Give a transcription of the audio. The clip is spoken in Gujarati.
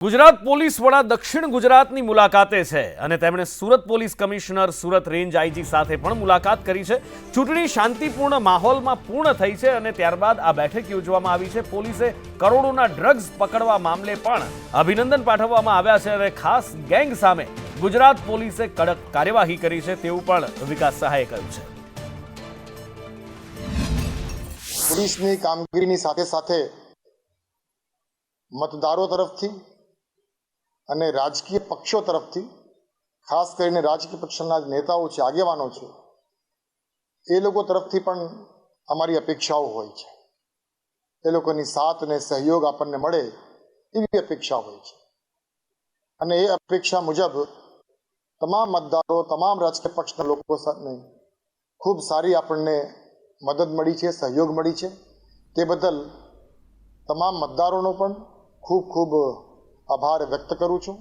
ગુજરાત પોલીસ વડા દક્ષિણ ગુજરાતની મુલાકાતે છે અને તેમણે Surat police commissioner, Surat range IG સાથે પણ મુલાકાત કરી છે. ચૂંટણી શાંતિપૂર્ણ માહોલમાં પૂર્ણ થઈ છે અને ત્યારબાદ આ બેઠક યોજવામાં આવી છે. પોલીસે કરોડોના ડ્રગ્સ પકડવા મામલે પણ અભિનંદન પાઠવવામાં આવ્યા છે અને ખાસ ગેંગ સામે ગુજરાત પોલીસે કડક કાર્યવાહી કરી છે તેવું પણ વિકાસ સહાયે કહ્યું છે. પોલીસની કામગીરીની સાથે સાથે મતદારો તરફથી અને રાજકીય પક્ષો તરફથી, ખાસ કરીને રાજકીય પક્ષના નેતાઓ છે, આગેવાનો છે, એ લોકો તરફથી પણ અમારી અપેક્ષાઓ હોય છે. એ લોકોની સાથ અને સહયોગ આપણને મળે એવી અપેક્ષા હોય છે. અને એ અપેક્ષા મુજબ તમામ મતદારો, તમામ રાજકીય પક્ષના લોકો સાથે ખૂબ સારી આપણને મદદ મળી છે, સહયોગ મળી છે. તે બદલ તમામ મતદારોનો પણ ખૂબ ખૂબ આભાર વ્યક્ત કરું છું.